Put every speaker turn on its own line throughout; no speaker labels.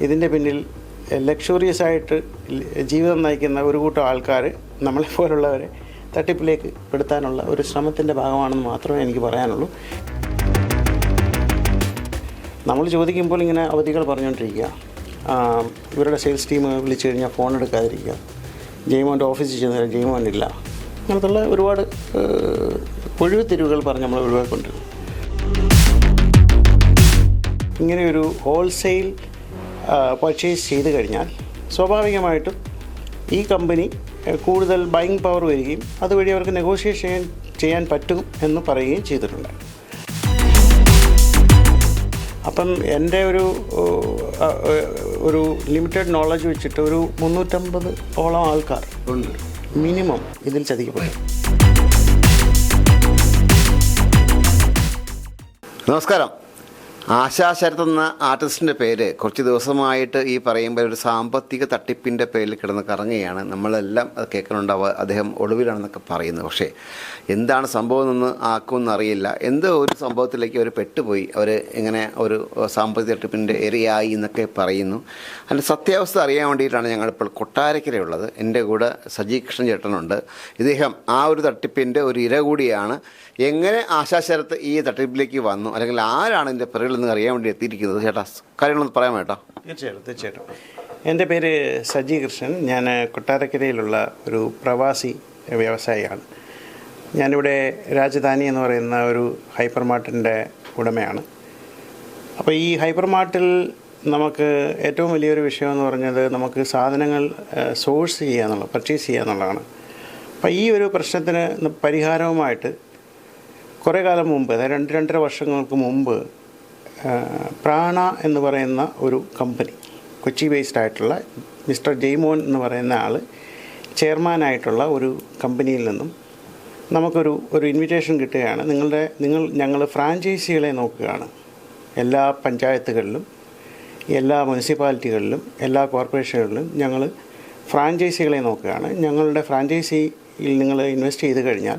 ഇതിന്റെ പിന്നിൽ ലക്ഷറിയസ് ആയിട്ട് ജീവിതം നയിക്കുന്ന ഒരു കൂട്ടം ആൾക്കാർ നമ്മളെ പോലുള്ളവരെ തട്ടിപ്പിലേക്ക് പെടുത്താനുള്ള ഒരു ശ്രമത്തിന്റെ ഭാഗമാണെന്ന് മാത്രമേ എനിക്ക് പറയാനുള്ളൂ. നമ്മൾ ചോദിക്കുമ്പോൾ ഇങ്ങനെ അവധികൾ പറഞ്ഞുകൊണ്ടിരിക്കുക. ഇവരുടെ സെയിൽസ് ടീം വിളിച്ചു കഴിഞ്ഞാൽ ഫോൺ എടുക്കാതിരിക്കുക. ജെയ്മോന്റെ ഓഫീസിൽ ചെന്നാൽ ജെയ്മോൻ ഇല്ല. അങ്ങനത്തുള്ള ഒരുപാട് ഏഹ്, ഒഴിവ് തിരിവുകൾ പറഞ്ഞ് നമ്മൾ ഒഴിവാക്കിക്കൊണ്ടിരുന്നു. ഇങ്ങനെയൊരു ഹോൾസെയിൽ പർച്ചേസ് ചെയ്ത് കഴിഞ്ഞാൽ സ്വാഭാവികമായിട്ടും ഈ കമ്പനി കൂടുതൽ ബൈങ് പവർ വരികയും അതുവഴി അവർക്ക് നെഗോഷിയേഷൻ ചെയ്യാൻ ചെയ്യാൻ പറ്റും എന്ന് പറയുകയും ചെയ്തിട്ടുണ്ട്. അപ്പം എന്റെ ഒരു ഒരു ലിമിറ്റഡ് നോളജ് വെച്ചിട്ട് ഒരു മുന്നൂറ്റമ്പത് ഓളം ആൾക്കാർ
ഉണ്ട്.
മിനിമം ഇതിൽ ചതിക്കപ്പെടും.
നമസ്കാരം. ആശാ ശരത് എന്ന ആർട്ടിസ്റ്റിന്റെ പേര് കുറച്ച് ദിവസമായിട്ട് ഈ പറയുമ്പോൾ ഒരു സാമ്പത്തിക തട്ടിപ്പിന്റെ പേരിൽ കിടന്ന് കറങ്ങുകയാണ്. നമ്മളെല്ലാം അത് കേൾക്കുന്നുണ്ടാവുക. അദ്ദേഹം ഒളിവിലാണെന്നൊക്കെ പറയുന്നു. പക്ഷേ എന്താണ് സംഭവം എന്ന് ആക്കുമെന്ന് അറിയില്ല. എന്തോ ഒരു സംഭവത്തിലേക്ക് അവർ പെട്ടുപോയി. അവർ ഇങ്ങനെ ഒരു സാമ്പത്തിക തട്ടിപ്പിന്റെ ഇരയായി എന്നൊക്കെ പറയുന്നു. അതിന്റെ സത്യാവസ്ഥ അറിയാൻ വേണ്ടിയിട്ടാണ് ഞങ്ങളിപ്പോൾ കൊട്ടാരക്കരയുള്ളത്. എന്റെ കൂടെ സജി കൃഷ്ണൻ ചേട്ടനുണ്ട് ഇദ്ദേഹം ആ ഒരു തട്ടിപ്പിന്റെ ഒരു ഇര കൂടിയാണ്. എങ്ങനെ ആശാശരത്ത് ഈ തട്ടിപ്പിലേക്ക് വന്നു? അല്ലെങ്കിൽ ആരാണ് ഇതിന്റെ പിറകിൽ നിന്ന് അറിയാൻ വേണ്ടി എത്തിയിരിക്കുന്നത് ചേട്ടാ കാര്യങ്ങളൊന്ന് പറയാൻ വേട്ടോ
തീർച്ചയായിട്ടും തീർച്ചയായിട്ടും. എന്റെ പേര് സജി കൃഷ്ണൻ. ഞാൻ കൊട്ടാരക്കരയിലുള്ള ഒരു പ്രവാസി വ്യവസായിയാണ്. ഞാനിവിടെ രാജധാനി എന്ന് പറയുന്ന ഒരു ഹൈപ്പർ മാർട്ടിന്റെ ഉടമയാണ്. അപ്പോൾ ഈ ഹൈപ്പർ മാർട്ടിൽ നമുക്ക് ഏറ്റവും വലിയൊരു വിഷയം എന്ന് പറഞ്ഞത് നമുക്ക് സാധനങ്ങൾ സോഴ്സ് ചെയ്യുക എന്നുള്ളത് പർച്ചേസ് ചെയ്യുക എന്നുള്ളതാണ്. അപ്പോൾ ഈ ഒരു പ്രശ്നത്തിന് പരിഹാരവുമായിട്ട് കുറേ കാലം മുമ്പ് അതായത് രണ്ട് രണ്ടര വർഷങ്ങൾക്ക് മുമ്പ് പ്രാണ എന്ന് പറയുന്ന ഒരു കമ്പനി കൊച്ചി ബേസ്ഡ് ആയിട്ടുള്ള മിസ്റ്റർ ജെയ്മോൻ എന്ന് പറയുന്ന ആൾ ചെയർമാനായിട്ടുള്ള ഒരു കമ്പനിയിൽ നിന്നും നമുക്കൊരു ഒരു ഇൻവിറ്റേഷൻ കിട്ടുകയാണ്. നിങ്ങളുടെ നിങ്ങൾ ഞങ്ങൾ ഫ്രാഞ്ചൈസികളെ നോക്കുകയാണ്. എല്ലാ പഞ്ചായത്തുകളിലും എല്ലാ മുനിസിപ്പാലിറ്റികളിലും എല്ലാ കോർപ്പറേഷനുകളിലും ഞങ്ങൾ ഫ്രാഞ്ചൈസികളെ നോക്കുകയാണ്. ഞങ്ങളുടെ ഫ്രാഞ്ചൈസിയിൽ നിങ്ങൾ ഇൻവെസ്റ്റ് ചെയ്ത് കഴിഞ്ഞാൽ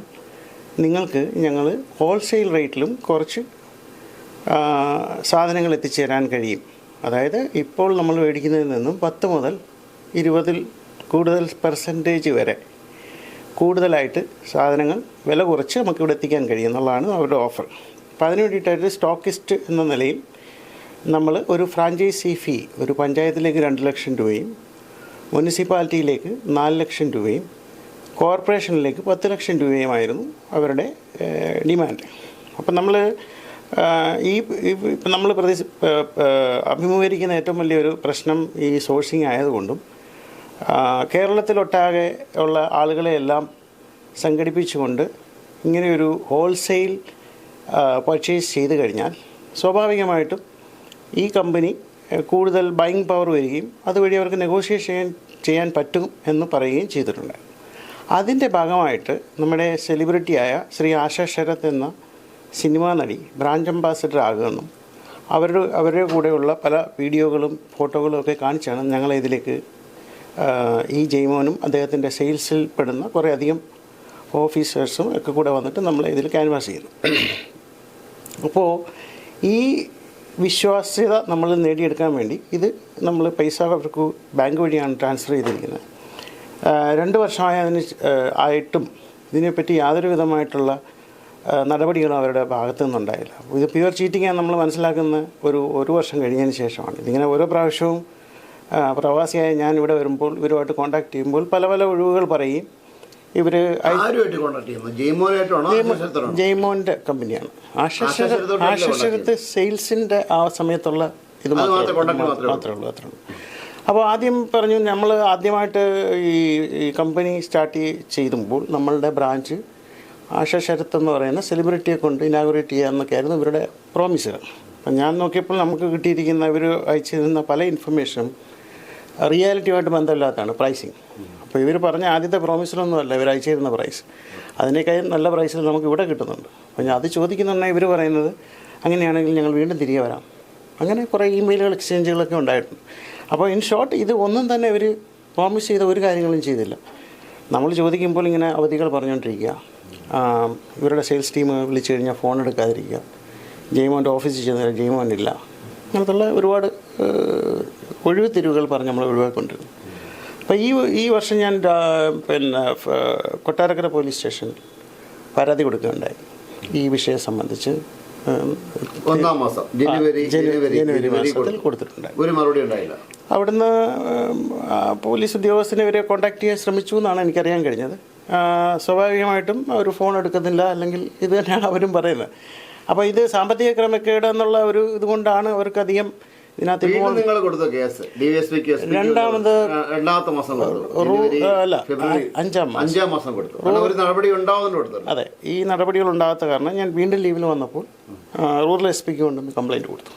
നിങ്ങൾക്ക് ഞങ്ങൾ ഹോൾസെയിൽ റേറ്റിലും കുറച്ച് സാധനങ്ങൾ എത്തിച്ചേരാൻ കഴിയും. അതായത് ഇപ്പോൾ നമ്മൾ മേടിക്കുന്നതിൽ നിന്നും പത്ത് മുതൽ ഇരുപതിൽ കൂടുതൽ പെർസെന്റേജ് വരെ കൂടുതലായിട്ട് സാധനങ്ങൾ വില കുറച്ച് നമുക്ക് ഇവിടെ എത്തിക്കാൻ കഴിയും എന്നുള്ളതാണ് അവരുടെ ഓഫർ അപ്പോൾ അതിന് വേണ്ടിയിട്ടായിട്ട് സ്റ്റോക്കിസ്റ്റ് എന്ന നിലയിൽ നമ്മൾ ഒരു ഫ്രാഞ്ചൈസി ഫീ ഒരു പഞ്ചായത്തിലേക്ക് രണ്ട് ലക്ഷം രൂപയും മുനിസിപ്പാലിറ്റിയിലേക്ക് നാല് ലക്ഷം രൂപയും കോർപ്പറേഷനിലേക്ക് പത്ത് ലക്ഷം രൂപയുമായിരുന്നു അവരുടെ ഡിമാൻഡ് അപ്പം നമ്മൾ ഈ ഇപ്പം നമ്മൾ പ്രതി അഭിമുഖീകരിക്കുന്ന ഏറ്റവും വലിയൊരു പ്രശ്നം ഈ സോഴ്സിങ് ആയതുകൊണ്ടും കേരളത്തിലൊട്ടാകെ ഉള്ള ആളുകളെയെല്ലാം സംഘടിപ്പിച്ചുകൊണ്ട് ഇങ്ങനെയൊരു ഹോൾസെയിൽ പർച്ചേസ് ചെയ്ത് കഴിഞ്ഞാൽ സ്വാഭാവികമായിട്ടും ഈ കമ്പനി കൂടുതൽ ബൈങ് പവർ വരികയും അതുവഴി അവർക്ക് നെഗോഷിയേഷൻ ചെയ്യാൻ പറ്റും എന്ന് പറയുകയും ചെയ്തിട്ടുണ്ട്. അതിന്റെ ഭാഗമായിട്ട് നമ്മുടെ സെലിബ്രിറ്റിയായ ശ്രീ ആശ ശരത് എന്ന സിനിമാ നടി ബ്രാഞ്ച് അംബാസഡർ ആകുമെന്നും അവരുടെ അവരുടെ കൂടെയുള്ള പല വീഡിയോകളും ഫോട്ടോകളും ഒക്കെ കാണിച്ചാണ് ഞങ്ങളെ ഇതിലേക്ക് ഈ ജയ്മോനും അദ്ദേഹത്തിന്റെ സെയിൽസിൽ പെടുന്ന കുറേ അധികം ഓഫീസേഴ്സും ഒക്കെ കൂടെ വന്നിട്ട് നമ്മൾ ഇതിൽ ക്യാൻവാസ് ചെയ്തു അപ്പോൾ ഈ വിശ്വാസ്യത നമ്മൾ നേടിയെടുക്കാൻ വേണ്ടി ഇത് നമ്മൾ പൈസ അവർക്ക് ബാങ്ക് വഴിയാണ് ട്രാൻസ്ഫർ ചെയ്തിരിക്കുന്നത്. രണ്ട് വർഷമായതിന് ആയിട്ടും ഇതിനെപ്പറ്റി യാതൊരു വിധമായിട്ടുള്ള നടപടികളും അവരുടെ ഭാഗത്തു നിന്നുണ്ടായില്ല. ഇത് പ്യുവർ ചീറ്റിംഗ് നമ്മൾ മനസ്സിലാക്കുന്ന ഒരു ഒരു വർഷം കഴിഞ്ഞതിന് ശേഷമാണ്. ഇതിങ്ങനെ ഓരോ പ്രാവശ്യവും പ്രവാസിയായി ഞാൻ ഇവിടെ വരുമ്പോൾ ഇവരുമായിട്ട് കോൺടാക്ട് ചെയ്യുമ്പോൾ പല പല ഒഴിവുകൾ പറയും. ഇവർ? ജെയ്മോന്റെ കമ്പനിയാണ്. ആശശരത്ത് സെയിൽസിന്റെ ആ സമയത്തുള്ള ഇത്
മാത്രമേ
ഉള്ളൂ. അത്രേ ഉള്ളൂ. അപ്പോൾ ആദ്യം പറഞ്ഞു നമ്മൾ ആദ്യമായിട്ട് ഈ ഈ കമ്പനി സ്റ്റാർട്ട് ചെയ്യുമ്പോൾ നമ്മളുടെ ബ്രാഞ്ച് ആശ ശരത്ത് എന്ന് പറയുന്ന സെലിബ്രിറ്റിയെ കൊണ്ട് ഇനാഗുറേറ്റ് ചെയ്യാമെന്നൊക്കെയായിരുന്നു ഇവരുടെ പ്രോമിസുകൾ അപ്പം ഞാൻ നോക്കിയപ്പോൾ നമുക്ക് കിട്ടിയിരിക്കുന്ന ഇവർ അയച്ചിരുന്ന പല ഇൻഫർമേഷനും റിയാലിറ്റിയുമായിട്ട് ബന്ധമില്ലാത്തതാണ് പ്രൈസിങ് അപ്പോൾ ഇവർ പറഞ്ഞ ആദ്യത്തെ പ്രോമിസിലൊന്നും അല്ല ഇവർ അയച്ചിരുന്ന പ്രൈസ് അതിനേക്കാൾ നല്ല പ്രൈസിൽ നമുക്ക് ഇവിടെ കിട്ടുന്നുണ്ട്. അപ്പോൾ ഞാൻ അത് ചോദിക്കുന്നുണ്ടെങ്കിൽ ഇവർ പറയുന്നത് അങ്ങനെയാണെങ്കിൽ ഞങ്ങൾ വീണ്ടും തിരികെ വരാം. അങ്ങനെ കുറേ ഇമെയിലുകൾ എക്സ്ചേഞ്ചുകളൊക്കെ ഉണ്ടായിട്ടുണ്ട്. അപ്പോൾ ഇൻ ഷോർട്ട് ഇത് ഒന്നും തന്നെ ഇവർ പ്രോമിസ് ചെയ്ത ഒരു കാര്യങ്ങളും ചെയ്തില്ല. നമ്മൾ ചോദിക്കുമ്പോൾ ഇങ്ങനെ അവധികൾ പറഞ്ഞുകൊണ്ടിരിക്കുക. ഇവരുടെ സെയിൽസ് ടീം വിളിച്ചു കഴിഞ്ഞാൽ ഫോൺ എടുക്കാതിരിക്കുക. ജെയ്മോന്റെ ഓഫീസിൽ ചെന്നാൽ ജെയ്മോൻ ഇല്ല. അങ്ങനത്തുള്ള ഒരുപാട് ഒഴിവ് തിരിവുകൾ പറഞ്ഞ് നമ്മൾ ഒഴിവാക്കൊണ്ടിരുന്നു അപ്പോൾ ഈ ഈ വർഷം ഞാൻ പിന്നെ കൊട്ടാരക്കര പോലീസ് സ്റ്റേഷനിൽ പരാതി കൊടുക്കുകയുണ്ടായി. ഈ വിഷയം സംബന്ധിച്ച്
ഒന്നാം മാസം ജനുവരി ജനുവരി
മാസത്തിൽ
കൊടുത്തു.
കൊടുത്തിട്ടുണ്ടായി.
ഒരു മറുപടി ഉണ്ടായില്ല.
അവിടുന്ന് പോലീസ് ഉദ്യോഗസ്ഥനെ ഇവരെ കോൺടാക്ട് ചെയ്യാൻ ശ്രമിച്ചു എന്നാണ് എനിക്കറിയാൻ കഴിഞ്ഞത്. സ്വാഭാവികമായിട്ടും അവർ ഫോൺ എടുക്കുന്നില്ല അല്ലെങ്കിൽ ഇത് തന്നെയാണ് അവരും പറയുന്നത്. അപ്പോൾ ഇത് സാമ്പത്തിക ക്രമക്കേട് എന്നുള്ള ഒരു ഇതുകൊണ്ടാണ് അവർക്കധികം ഇതിനകത്ത്
നിങ്ങൾ കൊടുത്ത കേസ് ഡിവൈഎസ്പി കേസ്
രണ്ടാമത്
രണ്ടാമത്തെ മാസം
അല്ല, അഞ്ചാം മാസം.
അഞ്ചാം മാസം കൊടുത്തു. ഒരു നടപടി കൊടുത്തു.
അതെ ഈ നടപടികൾ ഉണ്ടാകാത്ത കാരണം ഞാൻ വീണ്ടും ലീവിൽ വന്നപ്പോൾ റൂറൽ എസ് പിക്ക് കൊണ്ടുവന്ന് കംപ്ലൈന്റ് കൊടുത്തു.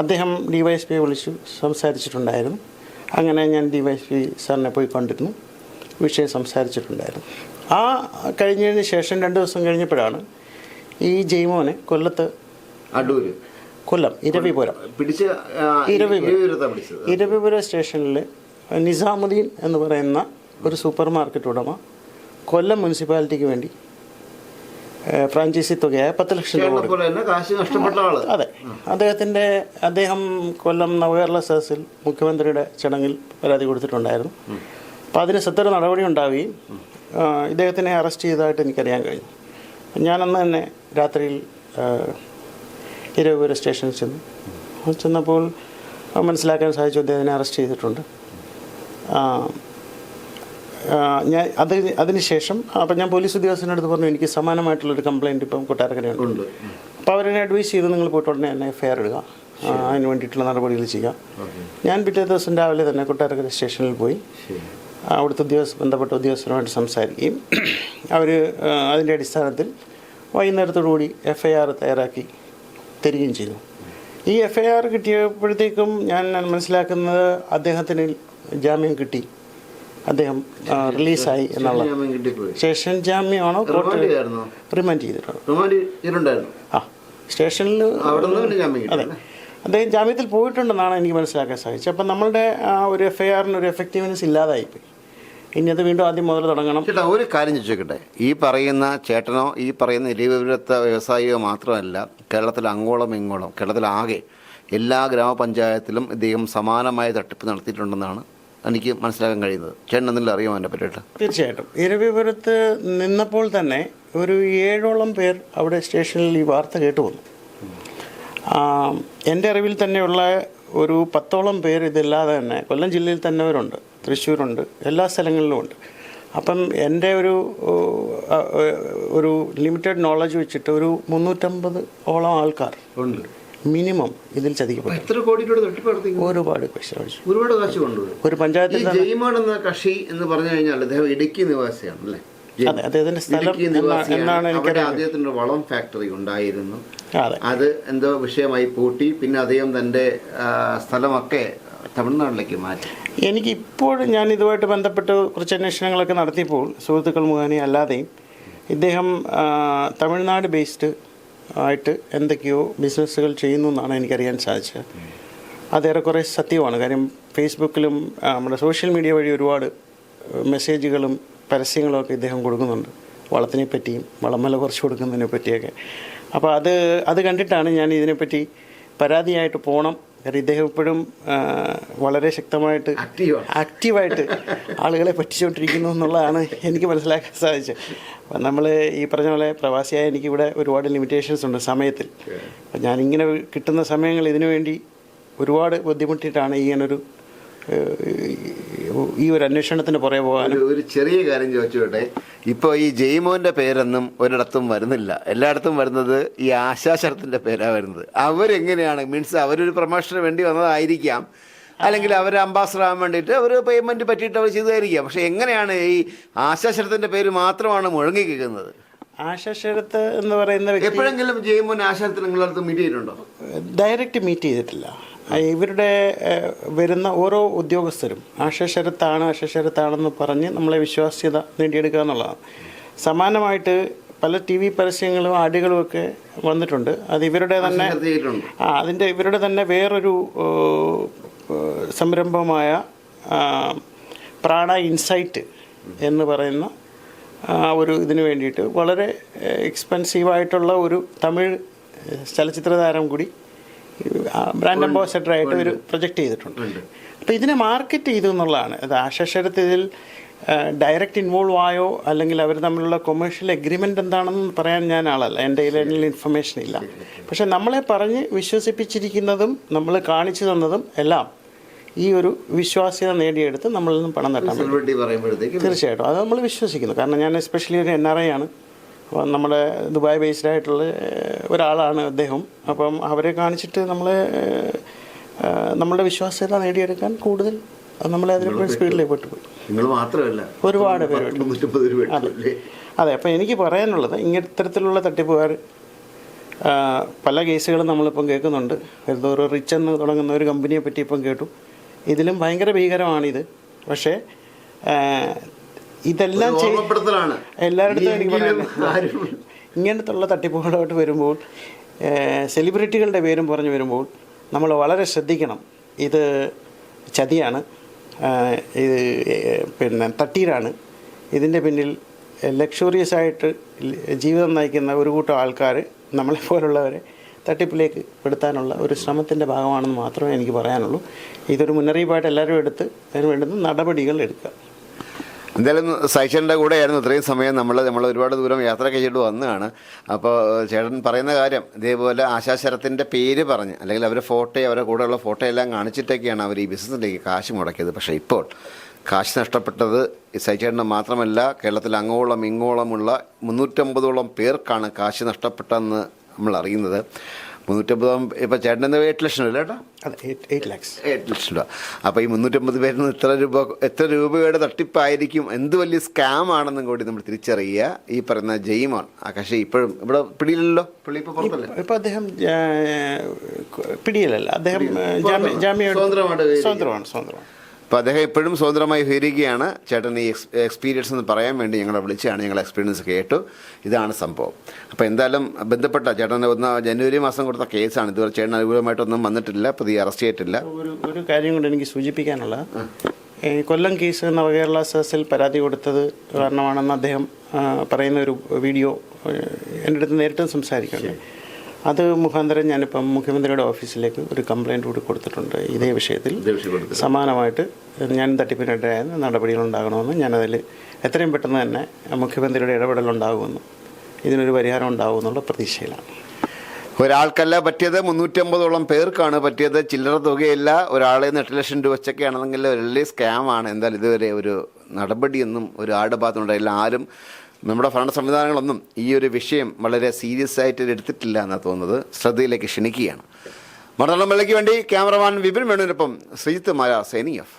അദ്ദേഹം ഡി വൈ എസ് പിയെ വിളിച്ചു സംസാരിച്ചിട്ടുണ്ടായിരുന്നു. അങ്ങനെ ഞാൻ ഡി വൈ എസ് പി സാറിനെ പോയി കണ്ടിരുന്നു. വിഷയം സംസാരിച്ചിട്ടുണ്ടായിരുന്നു. ആ കഴിഞ്ഞതിന് ശേഷം രണ്ട് ദിവസം കഴിഞ്ഞപ്പോഴാണ് ഈ ജയ്മോനെ കൊല്ലത്ത്
അടൂര്.
കൊല്ലം ഇരവിപുരം
പിടിച്ച്
ഇരവിപുരം. സ്റ്റേഷനിൽ നിസാമുദ്ദീൻ എന്ന് പറയുന്ന ഒരു സൂപ്പർ മാർക്കറ്റ് ഉടമ കൊല്ലം മുനിസിപ്പാലിറ്റിക്ക് വേണ്ടി ഫ്രാഞ്ചൈസി തുകയായ പത്ത് ലക്ഷം രൂപ അതെ. അദ്ദേഹത്തിന്റെ അദ്ദേഹം കൊല്ലം നവകേരള സദസ്സിൽ മുഖ്യമന്ത്രിയുടെ ചടങ്ങിൽ പരാതി കൊടുത്തിട്ടുണ്ടായിരുന്നു. അപ്പോൾ അതിന് സത്വര നടപടി ഉണ്ടാവുകയും ഇദ്ദേഹത്തിനെ അറസ്റ്റ് ചെയ്തതായിട്ട് എനിക്കറിയാൻ കഴിഞ്ഞു. ഞാനന്ന് തന്നെ രാത്രിയിൽ ഇരവപുര സ്റ്റേഷനിൽ ചെന്നു. ചെന്നപ്പോൾ മനസ്സിലാക്കാൻ സാധിച്ചു അദ്ദേഹത്തിനെ അറസ്റ്റ് ചെയ്തിട്ടുണ്ട്. ഞാൻ അത് അതിനുശേഷം അപ്പം ഞാൻ പോലീസ് ഉദ്യോഗസ്ഥന്റെ അടുത്ത് പറഞ്ഞു എനിക്ക് സമാനമായിട്ടുള്ളൊരു കംപ്ലയിന്റ് ഇപ്പം കൊട്ടാരക്കരയുണ്ട്.
ഉണ്ട്.
അപ്പോൾ അവരെന്നെ അഡ്വൈസ് ചെയ്ത് നിങ്ങൾ പോയിട്ട് ഉടനെ എന്നെ ആർ ഇടുക. അതിന് വേണ്ടിയിട്ടുള്ള നടപടികൾ ചെയ്യുക. ഞാൻ പിറ്റേ ദിവസം രാവിലെ തന്നെ കൊട്ടാരക്കര സ്റ്റേഷനിൽ പോയി. അവിടുത്തെ ഉദ്യോഗസ്ഥ ബന്ധപ്പെട്ട ഉദ്യോഗസ്ഥരുമായിട്ട് സംസാരിക്കുകയും അവർ അതിന്റെ അടിസ്ഥാനത്തിൽ വൈകുന്നേരത്തോടുകൂടി എഫ് ഐ ആർ തയ്യാറാക്കി തരികയും ചെയ്തു. ഈ എഫ് ഐ ആർ കിട്ടിയപ്പോഴത്തേക്കും ഞാൻ മനസ്സിലാക്കുന്നത് അദ്ദേഹത്തിന് ജാമ്യം കിട്ടി. അദ്ദേഹം റിലീസായി എന്നുള്ള സ്റ്റേഷൻ ജാമ്യമാണോ
റിമാൻഡ്
കോർട്ട് റിമാൻഡ് ചെയ്തിട്ടുണ്ട്? ആ സ്റ്റേഷനിൽ അതെ. അദ്ദേഹം ജാമ്യത്തിൽ പോയിട്ടുണ്ടെന്നാണ് എനിക്ക് മനസ്സിലാക്കാൻ സാധിച്ചത്. അപ്പം നമ്മളുടെ ആ ഒരു എഫ് ഐ ആറിന് ഒരു എഫക്റ്റീവ്നെസ് ഇല്ലാതായിപ്പോയി. ഇനി അത് വീണ്ടും ആദ്യം മുതൽ തുടങ്ങണം.
ചേട്ടാ ഒരു കാര്യം ചോദിക്കട്ടെ ഈ പറയുന്ന ചേട്ടനോ ഈ പറയുന്ന ഇരവിപുരത്തെ വ്യവസായിയോ മാത്രമല്ല കേരളത്തിൽ അങ്ങോളം ഇങ്ങോളം കേരളത്തിലാകെ എല്ലാ ഗ്രാമപഞ്ചായത്തിലും ഇദ്ദേഹം സമാനമായ തട്ടിപ്പ് നടത്തിയിട്ടുണ്ടെന്നാണ് എനിക്ക് മനസ്സിലാക്കാൻ കഴിയുന്നത്. ചേട്ടൻ എന്തെങ്കിലും അറിയാമോ അതിനെ പറ്റിയിട്ട്?
തീർച്ചയായിട്ടും. ഇരവിപുരത്ത് നിന്നപ്പോൾ തന്നെ ഒരു ഏഴോളം പേർ അവിടെ സ്റ്റേഷനിൽ ഈ വാർത്ത കേട്ടു വന്നു. എന്റെ അറിവിൽ തന്നെയുള്ള ഒരു പത്തോളം പേർ ഇതില്ലാതെ തന്നെ കൊല്ലം ജില്ലയിൽ തന്നെ അവരുണ്ട് തൃശ്ശൂരുണ്ട്. എല്ലാ സ്ഥലങ്ങളിലും ഉണ്ട് അപ്പം എന്റെ ഒരു ഒരു ലിമിറ്റഡ് നോളജ് വെച്ചിട്ട് ഒരു മുന്നൂറ്റമ്പത് ഓളം ആൾക്കാർ
ഉണ്ട്.
മിനിമം ഇതിൽ ചതിക്കപ്പെട്ടു. ഒരുപാട്
ഒരുപാട് കാശ് കൊണ്ടുപോയി.
ഒരു പഞ്ചായത്തിൽ
ജയ്മോൻ എന്ന കക്ഷി എന്ന് പറഞ്ഞു കഴിഞ്ഞാൽ അദ്ദേഹം ഇടുക്കി നിവാസിയാണ് അല്ലേ?
അദ്ദേഹത്തിന്റെ സ്ഥലം എന്നാണ്
അദ്ദേഹത്തിന്റെ വളം ഫാക്ടറി ഉണ്ടായിരുന്നു.
അതെ.
അത് എന്തോ വിഷയമായി പൂട്ടി. പിന്നെ അദ്ദേഹം തന്റെ സ്ഥലമൊക്കെ തമിഴ്നാട്ടിലേക്ക് മാറ്റി.
എനിക്ക് ഇപ്പോഴും ഞാൻ ഇതുമായിട്ട് ബന്ധപ്പെട്ട് കുറച്ച് അന്വേഷണങ്ങളൊക്കെ നടത്തിയപ്പോൾ സുഹൃത്തുക്കൾ മുഖേന അല്ലാതെയും ഇദ്ദേഹം തമിഴ്നാട് ബേസ്ഡ് ആയിട്ട് എന്തൊക്കെയോ ബിസിനസ്സുകൾ ചെയ്യുന്നു എന്നാണ് എനിക്കറിയാൻ സാധിച്ചത്. അതേറെക്കുറെ സത്യമാണ്. കാര്യം ഫേസ്ബുക്കിലും നമ്മുടെ സോഷ്യൽ മീഡിയ വഴി ഒരുപാട് മെസ്സേജുകളും പരസ്യങ്ങളും ഒക്കെ ഇദ്ദേഹം കൊടുക്കുന്നുണ്ട്. വളത്തിനെ പറ്റിയും വളമല കുറച്ച് കൊടുക്കുന്നതിനെ പറ്റിയൊക്കെ. അപ്പോൾ അത് അത് കണ്ടിട്ടാണ് ഞാൻ ഇതിനെപ്പറ്റി പരാതിയായിട്ട് പോകണം കാര്യം ഇദ്ദേഹം ഇപ്പോഴും വളരെ ശക്തമായിട്ട് ആക്റ്റീവായിട്ട് ആളുകളെ പറ്റിച്ചുകൊണ്ടിരിക്കുന്നു എന്നുള്ളതാണ് എനിക്ക് മനസ്സിലാക്കാൻ സാധിച്ചത്. അപ്പം നമ്മൾ ഈ പറഞ്ഞ പോലെ പ്രവാസിയായ എനിക്കിവിടെ ഒരുപാട് ലിമിറ്റേഷൻസ് ഉണ്ട് സമയത്തിൽ. അപ്പം ഞാനിങ്ങനെ കിട്ടുന്ന സമയങ്ങൾ ഇതിനു വേണ്ടി ഒരുപാട് ബുദ്ധിമുട്ടിയിട്ടാണ് ഇങ്ങനൊരു ഏഹ്, ഈ ഒരു അന്വേഷണത്തിന് പുറകെ പോകാനും
ഒരു ചെറിയ കാര്യം ചോദിച്ചോട്ടെ. ഇപ്പോൾ ഈ ജയ്മോന്റെ പേരൊന്നും ഒരിടത്തും വരുന്നില്ല. എല്ലായിടത്തും വരുന്നത് ഈ ആശാശരത്തിന്റെ പേരാണ് വരുന്നത്. അവരെങ്ങനെയാണ്? മീൻസ് അവരൊരു പ്രൊമോഷന് വേണ്ടി വന്നതായിരിക്കാം. അല്ലെങ്കിൽ അവർ അംബാസഡർ ആകാൻ വേണ്ടിയിട്ട് അവർ പേയ്മെന്റ് പറ്റിയിട്ട് അവർ ചെയ്തതായിരിക്കാം. പക്ഷെ എങ്ങനെയാണ് ഈ ആശാശരത്തിന്റെ പേര് മാത്രമാണ് മുഴങ്ങി കേൾക്കുന്നത്?
ആശാശരത്ത് എന്ന് പറയുന്ന വ്യക്തി
എപ്പോഴെങ്കിലും ജയ്മോൻ ആശാശരത്തിൽ നിങ്ങളടുത്ത് മീറ്റ് ചെയ്തിട്ടുണ്ടോ?
ഡയറക്റ്റ് മീറ്റ് ചെയ്തിട്ടില്ല. ഇവരുടെ വരുന്ന ഓരോ ഉദ്യോഗസ്ഥരും അക്ഷരത്താണ് അക്ഷരത്താണെന്ന് പറഞ്ഞ് നമ്മളെ വിശ്വാസ്യത നേടിയെടുക്കുക എന്നുള്ളതാണ്. സമാനമായിട്ട് പല ടി വി പരസ്യങ്ങളും ആടുകളും ഒക്കെ വന്നിട്ടുണ്ട്. അത് ഇവരുടെ തന്നെ ആ അതിന്റെ ഇവരുടെ തന്നെ വേറൊരു സംരംഭമായ പ്രാണ ഇൻസൈറ്റ് എന്ന് പറയുന്ന ആ ഒരു ഇതിന് വേണ്ടിയിട്ട് വളരെ എക്സ്പെൻസീവായിട്ടുള്ള ഒരു തമിഴ് ചലച്ചിത്ര താരം കൂടി ബ്രാൻഡ് അംബാസഡർ ആയിട്ട് ഒരു പ്രൊജക്റ്റ് ചെയ്തിട്ടുണ്ട്. അപ്പോൾ ഇതിനെ മാർക്കറ്റ് ചെയ്തു എന്നുള്ളതാണ്. അത് ആശാശരത്ത് ഇതിൽ ഡയറക്റ്റ് ഇൻവോൾവ് ആയോ അല്ലെങ്കിൽ അവർ തമ്മിലുള്ള കൊമേഴ്ഷ്യൽ എഗ്രിമെന്റ് എന്താണെന്ന് പറയാൻ ഞാൻ ആളല്ല. എന്റെ കയ്യിൽ ഇൻഫർമേഷൻ ഇല്ല. പക്ഷേ നമ്മളെ പറഞ്ഞ് വിശ്വസിപ്പിച്ചിരിക്കുന്നതും നമ്മൾ കാണിച്ചു തന്നതും എല്ലാം ഈ ഒരു വിശ്വാസ്യത നേടിയെടുത്ത് നമ്മളിൽ നിന്ന് പണം തട്ടാൻ തീർച്ചയായിട്ടും. അത് നമ്മൾ വിശ്വസിക്കുന്നു. കാരണം ഞാൻ എസ്പെഷ്യലി ഒരു എൻ ആർ ഐ ആണ്. നമ്മുടെ ദുബായ് ബേസ്ഡ് ആയിട്ടുള്ള ഒരാളാണ് അദ്ദേഹം. അപ്പം അവരെ കാണിച്ചിട്ട് നമ്മൾ നമ്മളുടെ വിശ്വാസ്യത നേടിയെടുക്കാൻ കൂടുതൽ നമ്മളെ അതിന് സ്പീഡിലേക്ക് പെട്ടുപോയി.
നിങ്ങൾ മാത്രമല്ല
ഒരുപാട് പേര് അതെ. അപ്പം എനിക്ക് പറയാനുള്ളത് ഇത്തരത്തിലുള്ള തട്ടിപ്പുകാർ പല കേസുകളും നമ്മളിപ്പം കേൾക്കുന്നുണ്ട്. ഒരു റിച്ച് എന്ന് തുടങ്ങുന്ന ഒരു കമ്പനിയെ പറ്റി ഇപ്പം കേട്ടു. ഇതിലും ഭയങ്കര ഭീകരമാണിത്. പക്ഷേ ഇതെല്ലാം എല്ലായിടത്തും ഇങ്ങനത്തുള്ള തട്ടിപ്പുകളോട്ട് വരുമ്പോൾ സെലിബ്രിറ്റികളുടെ പേരും പറഞ്ഞു വരുമ്പോൾ നമ്മൾ വളരെ ശ്രദ്ധിക്കണം. ഇത് ചതിയാണ്. ഇത് പിന്നെ തട്ടീരാണ്. ഇതിന്റെ പിന്നിൽ ലക്ഷറിയസ് ആയിട്ട് ജീവിതം നയിക്കുന്ന ഒരു കൂട്ടം ആൾക്കാർ നമ്മളെപ്പോലുള്ളവരെ തട്ടിപ്പിലേക്ക് പെടുത്താനുള്ള ഒരു ശ്രമത്തിന്റെ ഭാഗമാണെന്ന് മാത്രമേ എനിക്ക് പറയാനുള്ളൂ. ഇതൊരു മുന്നറിയിപ്പായിട്ട് എല്ലാവരും എടുത്ത് അതിന് വേണ്ടുന്ന നടപടികൾ എടുക്കുക.
എന്തായാലും സൈച്ചേട്ടന്റെ കൂടെയായിരുന്നു ഇത്രയും സമയം നമ്മൾ നമ്മൾ ഒരുപാട് ദൂരം യാത്ര കഴിച്ചിട്ട് വന്നതാണ്. അപ്പോൾ ചേട്ടൻ പറയുന്ന കാര്യം ഇതേപോലെ ആശാശരത്തിന്റെ പേര് പറഞ്ഞ് അല്ലെങ്കിൽ അവരുടെ ഫോട്ടോ അവരുടെ കൂടെയുള്ള ഫോട്ടോ എല്ലാം കാണിച്ചിട്ടൊക്കെയാണ് അവർ ഈ ബിസിനസ്സിലേക്ക് കാശ് മുടക്കിയത്. പക്ഷേ ഇപ്പോൾ കാശ് നഷ്ടപ്പെട്ടത് ഈ സൈച്ചേട്ടന് മാത്രമല്ല കേരളത്തിൽ അങ്ങോളം ഇങ്ങോളമുള്ള മുന്നൂറ്റമ്പതോളം പേർക്കാണ് കാശ് നഷ്ടപ്പെട്ടതെന്ന് നമ്മൾ അറിയുന്നത് മുന്നൂറ്റമ്പതോളം ഇപ്പോൾ ചേട്ടന്റെ എട്ട് ലക്ഷം രൂപ ചേട്ടാ
എയ്റ്റ് എയ്റ്റ് ലാക്സ്
എട്ട് ലക്ഷം രൂപ. അപ്പോൾ ഈ മുന്നൂറ്റമ്പത് പേരിൽ നിന്ന് ഇത്ര രൂപ എത്ര രൂപയുടെ തട്ടിപ്പായിരിക്കും? എന്ത് വലിയ സ്കാം ആണെന്നും കൂടി നമ്മൾ തിരിച്ചറിയുക. ഈ പറയുന്ന ജയിമാണ് ആകാശ് ഇപ്പോഴും ഇവിടെ പിടിയിലല്ലോ പുള്ളി ഇപ്പോൾ പുറത്തല്ലേ?
ഇപ്പം അദ്ദേഹം പിടിയിലല്ല. അദ്ദേഹം സ്വതന്ത്രമാണ് ജാമ്യ- സ്വതന്ത്രമാണ് സ്വതന്ത്രമാണ്.
അപ്പോൾ അദ്ദേഹം എപ്പോഴും സ്വതന്ത്രമായി വിഹരിക്കുകയാണ് ചേട്ടൻ ഈ എക്സ് എക്സ്പീരിയൻസ് എന്ന് പറയാൻ വേണ്ടി ഞങ്ങളെ വിളിച്ചാണ്. ഞങ്ങൾ എക്സ്പീരിയൻസ് കേട്ടു. ഇതാണ് സംഭവം. അപ്പോൾ എന്തായാലും ബന്ധപ്പെട്ട ചേട്ടൻ ഒന്ന് ജനുവരി മാസം കൊടുത്ത കേസാണ്. ഇതുവരെ ചേട്ടൻ അനുകൂലമായിട്ടൊന്നും വന്നിട്ടില്ല. പ്രതി അറസ്റ്റ് ചെയ്തിട്ടില്ല.
ഒരു ഒരു കാര്യം കൊണ്ട് എനിക്ക് സൂചിപ്പിക്കാനുള്ള കൊല്ലം കേസ് നവകേരള സെസിൽ പരാതി കൊടുത്തത് കാരണമാണെന്ന് അദ്ദേഹം പറയുന്ന ഒരു വീഡിയോ എന്റെ അടുത്ത് നേരിട്ട് സംസാരിക്കുന്നുണ്ട്. അത് മുഖാന്തരം ഞാനിപ്പം മുഖ്യമന്ത്രിയുടെ ഓഫീസിലേക്ക് ഒരു കംപ്ലൈന്റ് കൂടി കൊടുത്തിട്ടുണ്ട്. ഇതേ വിഷയത്തിൽ. സമാനമായിട്ട് ഞാൻ തട്ടിപ്പിനിടയായ നടപടികളുണ്ടാകണമെന്ന് ഞാനതിൽ എത്രയും പെട്ടെന്ന് തന്നെ മുഖ്യമന്ത്രിയുടെ ഇടപെടൽ ഉണ്ടാകുമെന്നും ഇതിനൊരു പരിഹാരം ഉണ്ടാകുമെന്നുള്ള പ്രതീക്ഷയിലാണ്.
ഒരാൾക്കല്ല പറ്റിയത് മുന്നൂറ്റമ്പതോളം പേർക്കാണ് പറ്റിയത്. ചില്ലറ തുകയല്ല. ഒരാളെ നിന്ന് എട്ട് ലക്ഷം രൂപ വെച്ചൊക്കെയാണെന്നെങ്കിൽ വലിയ സ്കാമാണ് എന്തായാലും ഇതുവരെ ഒരു നടപടിയൊന്നും ഒരു ആടുഭാഗത്തുണ്ടായില്ല ഭാഗത്തുണ്ടായില്ല ആരും നമ്മുടെ ഭരണ സംവിധാനങ്ങളൊന്നും ഈ ഒരു വിഷയം വളരെ സീരിയസ് ആയിട്ട് എടുത്തിട്ടില്ല എന്ന് തോന്നുന്നത്. ശ്രദ്ധയിലേക്ക് ക്ഷണിക്കുകയാണ്. വെള്ളയ്ക്ക് വേണ്ടി ക്യാമറമാൻ വിപിൻ വേണുവിനൊപ്പം ശ്രീജിത്ത് മാല സൈനിങ് ഓഫ്.